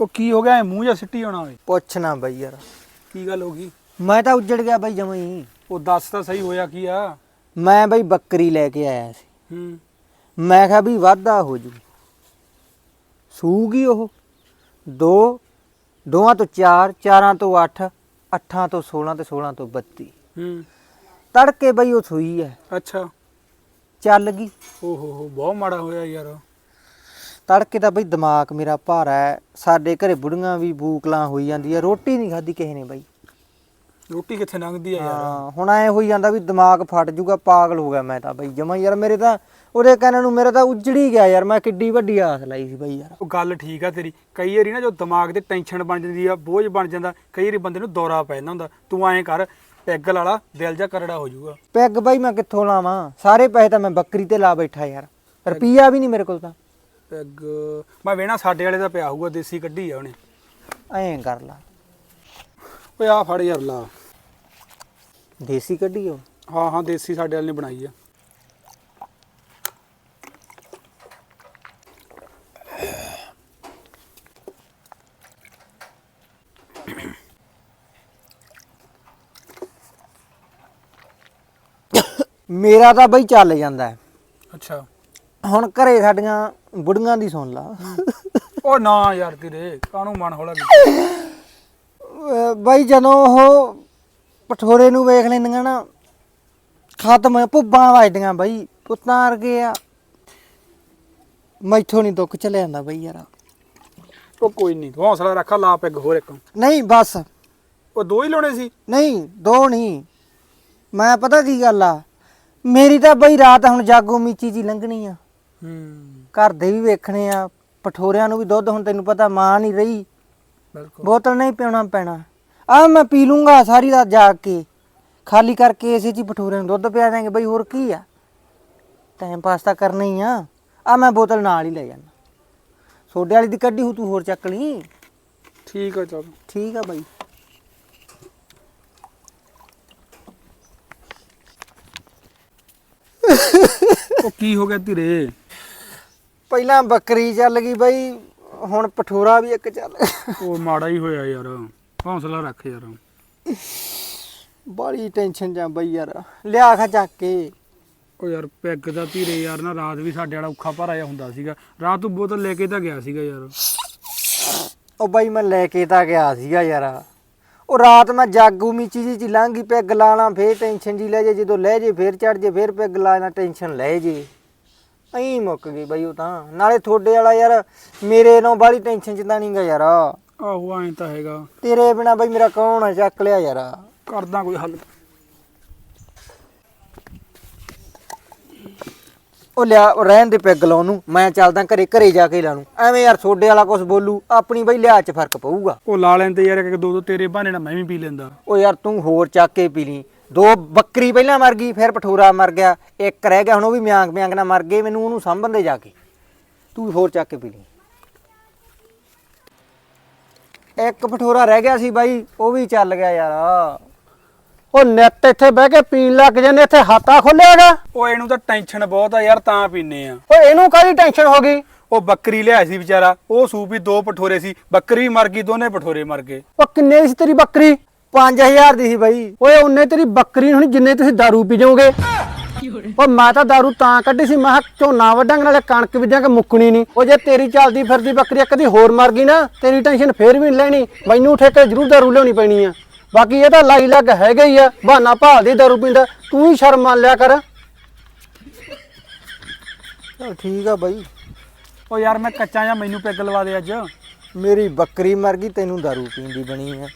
ਉਹ ਕੀ ਹੋ ਗਿਆ ਐ ਮੂੰਹ ਜਾਂ ਸਿੱਟੀ ਹੋਣਾ ਓਏ। ਪੁੱਛਣਾ ਬਈ ਯਾਰ। ਕੀ ਗੱਲ ਹੋ ਗਈ? ਮੈਂ ਤਾਂ ਉੱਜੜ ਗਿਆ ਬਈ ਜਮਾਂ ਹੀ। ਉਹ ਦੱਸ ਤਾਂ ਸਹੀ ਹੋਇਆ ਕੀ ਆ? ਮੈਂ ਬਈ ਬੱਕਰੀ ਲੈ ਕੇ ਆਇਆ ਸੀ। ਹੂੰ। ਮੈਂ ਕਿਹਾ ਵੀ ਵਾਧਾ ਹੋ ਜੂ। ਸੂਗੀ ਉਹ। ਦੋ ਦੋਵਾਂ ਤੋਂ 4 ਚਾਰਾਂ ਤੋਂ 8 ਅੱਠਾਂ ਤੋਂ 16 ਤੇ 16 ਤੋਂ 32 ਹੂੰ। ਤੜਕੇ ਬਈ ਉਹ ਸੂਈ ਹੈ। ਅੱਛਾ। ਚੱਲ ਗਈ। ਓ ਹੋ ਹੋ ਬਹੁਤ ਮਾੜਾ ਹੋਇਆ ਯਾਰ। ਤੜਕੇ ਤਾਂ ਬਈ ਦਿਮਾਗ ਮੇਰਾ ਭਾਰਾ ਹੈ। ਸਾਡੇ ਘਰੇ ਬੁੜੀਆਂ ਵੀ ਬੂਕਲਾਂ ਹੋਈ ਜਾਂਦੀ ਹੈ ਰੋਟੀ ਨਹੀਂ ਖਾਦੀ ਕਿਸੇ ਨੇ ਬਈ। ਰੋਟੀ ਕਿੱਥੇ ਲੰਘਦੀ ਆ ਯਾਰ? ਹਾਂ ਹੁਣ ਐ ਹੋਈ ਜਾਂਦਾ ਵੀ ਦਿਮਾਗ ਫਟ ਜੂਗਾ ਪਾਗਲ ਹੋ ਗਿਆ ਮੈਂ ਤਾਂ ਬਈ। ਜਮਾ ਯਾਰ ਮੇਰੇ ਤਾਂ ਉਹਦੇ ਕਹਿਣ ਨੂੰ ਮੇਰਾ ਤਾਂ ਉਜੜੀ ਗਿਆ ਯਾਰ। ਮੈਂ ਕਿੱਡੀ ਵੱਡੀ ਆਸ ਲਾਈ ਸੀ ਬਈ ਯਾਰ। ਉਹ ਗੱਲ ਠੀਕ ਆ ਤੇਰੀ। ਕਈ ਵਾਰੀ ਨਾ ਜੋ ਦਿਮਾਗ ਤੇ ਟੈਨਸ਼ਨ ਬਣ ਜਾਂਦੀ ਆ ਬੋਝ ਬਣ ਜਾਂਦਾ ਕਈ ਵਾਰੀ ਬੰਦੇ ਨੂੰ ਦੌਰਾ ਪੈ ਜਾਂਦਾ ਹੁੰਦਾ। ਤੂੰ ਐਂ ਕਰ ਪੈਗ ਲਾਲਾ ਦਿਲ ਜਾ ਕਰੜਾ ਹੋ ਜਾਊਗਾ ਪੈਗ ਬਾਈ ਮੈਂ ਕਿੱਥੋਂ ਲਾਵਾਂ? ਸਾਰੇ ਪੈਸੇ ਤਾਂ ਮੈਂ ਬੱਕਰੀ ਤੇ ਲਾ ਬੈਠਾ ਯਾਰ। ਰੁਪਈਆ ਵੀ ਨਹੀਂ ਮੇਰੇ ਕੋਲ ਤਾਂ। ਪੈਗ। ਮੈਂ ਵੇਣਾ ਸਾਡੇ ਵਾਲੇ ਦਾ ਪਿਆ ਹੋਊਗਾ ਦੇਸੀ ਕੱਢੀ ਆ ਉਹਨੇ। ਐਂ ਕਰ ਲਾ। ਓਏ ਆ ਫੜ ਯਾਰ ਲਾ। ਦੇਸੀ ਕੱਢੀ ਉਹ? ਹਾਂ ਹਾਂ ਦੇਸੀ ਸਾਡੇ ਵਾਲੇ ਨੇ ਬਣਾਈ ਆ। ਮੇਰਾ ਤਾਂ ਬਈ ਚੱਲ ਜਾਂਦਾ। ਹੈ। ਅੱਛਾ। ਹੁਣ ਘਰੇ ਸਾਡੀਆਂ ਬੁੜੀਆਂ ਦੀ ਸੁਣ ਲਾ। ਉਹ ਨਾ ਯਾਰ ਤੇਰੇ ਕਾਹਨੂੰ ਮਨ ਹੌਲਾ ਕੀਤਾ? ਅਹ ਬਾਈ ਜਦੋਂ ਉਹ ਪਠੋਰੇ ਨੂੰ ਵੇਖ ਲੈਂਦੀਆਂ ਨਾ ਖਤਮ ਭੁੱਬਾਂ ਵੱਜਦੀਆਂ ਬਾਈ ਪੁੱਤਾਂ ਵਰਗੇ ਆ। ਮੈਥੋਂ ਨਹੀਂ ਦੁੱਖ ਚੱਲਿਆ ਜਾਂਦਾ ਬਾਈ ਯਾਰ। ਉਹ ਕੋਈ ਨਹੀਂ ਹੌਸਲਾ ਰੱਖਾ ਲਾ ਪੈਗ ਹੋਰ ਇੱਕ। ਨਹੀਂ ਬਸ। ਉਹ ਦੋ ਹੀ ਲਾਉਣੇ ਸੀ? ਨਹੀਂ ਦੋ ਨਹੀਂ ਮੈਂ ਪਤਾ ਕੀ ਗੱਲ ਆ ਮੇਰੀ ਤਾਂ ਬਈ ਰਾਤ ਹੁਣ ਜਾਗੋ ਮੀਚੀ ਜੀ ਲੰਘਣੀ ਆ। ਹੂੰ। ਘਰ ਦੇ ਵੀ ਵੇਖਣੇ ਆ ਪਠੋਰਿਆਂ ਨੂੰ ਵੀ ਦੁੱਧ ਹੁਣ ਤੈਨੂੰ ਪਤਾ ਮਾਂ ਨਹੀਂ ਰਹੀ। ਬਿਲਕੁਲ। ਬੋਤਲ ਨਹੀਂ ਪਿਉਣਾ ਪੈਣਾ। ਆ ਮੈਂ ਪੀ ਲੂੰਗਾ ਸਾਰੀ ਰਾਤ ਜਾਗ ਕੇ। ਖਾਲੀ ਕਰਕੇ ਇਸੇ ਚ ਭਟੂਰੇ ਨੂੰ ਦੁੱਧ ਪਿਆ ਦਾਂਗੇ ਬਈ ਹੋਰ ਕੀ ਆ? ਟਾਈਮ ਪਾਸ ਤਾਂ ਕਰਨਾ ਹੀ ਆ। ਆ ਮੈਂ ਬੋਤਲ ਨਾਲ ਹੀ ਲੈ ਜਾਣਾ ਸੋਡੇ ਵਾਲੀ ਦੀ ਕੱਢੀ ਹੂ ਤੂੰ ਹੋਰ ਚੱਕ ਲਈ। ਠੀਕ ਆ ਚਲ। ਠੀਕ ਆ ਬਾਈ। ਉਹ ਕੀ ਹੋ ਗਿਆ ਧੀਰੇ? ਪਹਿਲਾਂ ਬੱਕਰੀ ਚੱਲ ਗਈ ਬਾਈ ਹੁਣ ਪਠੋਰਾ ਵੀ ਇੱਕ ਚੱਲ ਉਹ ਮਾੜਾ ਹੀ ਹੋਇਆ ਯਾਰ ਹੌਸਲਾ ਰੱਖ ਯਾਰ। ਬੜੀ ਟੈਨਸ਼ਨ ਜਾਂ ਬਈ ਯਾਰ ਲਿਆ ਖਾ ਚੱਕ ਕੇ। ਉਹ ਯਾਰ ਪੈਗ ਦਾ ਧੀਰੇ ਯਾਰ ਨਾ ਰਾਤ ਵੀ ਸਾਡੇ ਵਾਲਾ ਔਖਾ ਭਾਰਾ ਜਿਹਾ ਹੁੰਦਾ ਸੀਗਾ। ਰਾਤ ਤੂੰ ਬੋਤਲ ਲੈ ਕੇ ਤਾਂ ਗਿਆ ਸੀਗਾ ਯਾਰ। ਉਹ ਬਾਈ ਮੈਂ ਲੈ ਕੇ ਤਾਂ ਗਿਆ ਸੀਗਾ ਯਾਰ। ਉਹ ਰਾਤ ਮੈਂ ਜਾਗੂ ਮੀਚੀ ਜੀ ਚ ਲੰਘੀ ਪੈਗ ਲਾਣਾ ਫੇਰ ਟੈਨਸ਼ਨ ਜੀ ਲੈ ਜੇ ਜਦੋਂ ਲੈ ਜੇ ਫੇਰ ਚੜ ਜੇ ਫੇਰ ਪੈਗ ਲਾਣਾ ਟੈਨਸ਼ਨ ਲੈ ਜੇ। ਐਂ ਮੁੱਕ ਗਈ ਬਾਈ ਉਹ ਤਾਂ। ਨਾਲੇ ਥੋੜੇ ਵਾਲਾ ਯਾਰ ਮੇਰੇ ਨਾਲ ਬਾਲੀ ਟੈਨਸ਼ਨ ਚ ਤਾਂ ਨਹੀਂਗਾ ਯਾਰ। ਆਹੋ ਐਂ ਤਾਂ ਹੈਗਾ। ਤੇਰੇ ਬਿਨਾ ਬਾਈ ਮੇਰਾ ਕੌਣ ਆ? ਚੱਕ ਲਿਆ ਯਾਰ। ਕਰਦਾ ਕੋਈ ਹੱਲ। ਉਹ ਲਿਆ ਉਹ ਰਹਿਣ ਦੇ ਪੈਗ ਲਾਉਣ ਨੂੰ। ਮੈਂ ਚੱਲਦਾ ਘਰੇ ਘਰੇ ਜਾ ਕੇ ਲਾ ਲੂੰ ਐਵੇਂ ਯਾਰ ਥੋੜੇ ਵਾਲਾ ਕੁਝ ਬੋਲੂ ਆਪਣੀ ਬਈ ਲਿਆ ਚ ਫ਼ਰਕ ਪਊਗਾ। ਉਹ ਲਾ ਲੈਂਦੇ ਯਾਰ ਇੱਕ ਦੋ ਦੋ ਤੇਰੇ ਬਹਾਨੇ ਨਾਲ ਮੈਂ ਵੀ ਪੀ ਲੈਂਦਾ। ਉਹ ਯਾਰ ਤੂੰ ਹੋਰ ਚੱਕ ਕੇ ਪੀ ਲਈ। ਦੋ ਬੱਕਰੀ ਪਹਿਲਾਂ ਮਰ ਗਈ ਫਿਰ ਪਠੋਰਾ ਮਰ ਗਿਆ ਇੱਕ ਰਹਿ ਗਿਆ ਹੁਣ ਉਹ ਵੀ ਮਿਆਂਗ ਮਿਆਂਗ ਨਾਲ ਮਰ ਗਏ ਮੈਨੂੰ ਉਹਨੂੰ ਸਾਂਭਣ ਦੇ ਜਾ ਕੇ। ਤੂੰ ਹੋਰ ਚੱਕ ਕੇ ਪੀ ਲਈ। ਇੱਕ ਪਠੋਰਾ ਰਹਿ ਗਿਆ ਸੀ ਬਾਈ ਉਹ ਵੀ ਚੱਲ ਗਿਆ ਯਾਰ। ਉਹ ਨਿੱਤ ਇੱਥੇ ਬਹਿ ਕੇ ਪੀਣ ਲੱਗ ਜਾਂਦੇ ਇੱਥੇ ਹਾਤਾ ਖੋਲਿਆਗਾ ਉਹ ਇਹਨੂੰ ਤਾਂ ਟੈਨਸ਼ਨ ਬਹੁਤ ਆ ਯਾਰ ਤਾਂ ਪੀਨੇ ਆ ਓਏ ਇਹਨੂੰ ਕਾਹਦੀ ਟੈਨਸ਼ਨ ਹੋ ਗਈ ਉਹ ਬੱਕਰੀ ਲਿਆ ਸੀ ਵਿਚਾਰਾ ਉਹ ਸੂਪ ਵੀ ਦੋ ਪਠੋਰੇ ਸੀ ਬੱਕਰੀ ਵੀ ਮਰ ਗਈ ਦੋਨੇ ਪਠੋਰੇ ਮਰ ਗਏ ਉਹ ਕਿੰਨੇ ਦੀ ਸੀ ਤੇਰੀ ਬੱਕਰੀ 5000 ਦੀ ਸੀ ਬਾਈ ਓਏ ਉਹਨੇ ਤੇਰੀ ਬੱਕਰੀ ਹੁਣ ਜਿੰਨੇ ਤੁਸੀਂ दारू ਪੀ ਜਾਓਗੇ ਉਹ ਮੈਂ ਤਾਂ दारू ਤਾਂ ਕੱਢੀ ਸੀ ਮੈਂ ਕਿਹਾ ਝੋਨਾ ਵੱਢਾਂਗੇ ਨਾਲੇ ਕਣਕ ਬੀਜਾਂਗੇ ਮੁੱਕਣੀ ਨਹੀਂ ਉਹ ਜੇ ਤੇਰੀ ਚੱਲਦੀ ਫਿਰਦੀ ਬੱਕਰੀ ਕਦੀ ਹੋਰ ਮਰ ਗਈ ਨਾ ਤੇਰੀ ਟੈਨਸ਼ਨ ਫੇਰ ਵੀ ਨਹੀਂ ਲੈਣੀ ਮੈਨੂੰ ਠੇਕੇ ਜ਼ਰੂਰ दारू ਲਿਆਉਣੀ ਪੈਣੀ ਆ ਬਾਕੀ ਇਹ ਤਾਂ ਲਾਈ ਲੱਗ ਹੈਗਾ ਹੀ ਆ ਬਹਾਨਾ ਭਾਲਦੀ दारू ਪੀਂਦਾ ਤੂੰ ਹੀ ਸ਼ਰਮ ਮੰਨ ਲਿਆ ਕਰ। ਚਲ ਠੀਕ ਆ ਬਾਈ। ਉਹ ਯਾਰ ਮੈਂ ਕੱਚਾ ਜਾਂ ਮੈਨੂੰ ਪੈਗ ਲਵਾ ਦੇ ਅੱਜ। ਮੇਰੀ ਬੱਕਰੀ ਮਰ ਗਈ ਤੈਨੂੰ ਦਾਰੂ ਪੀਣ ਦੀ ਬਣੀ ਹੈ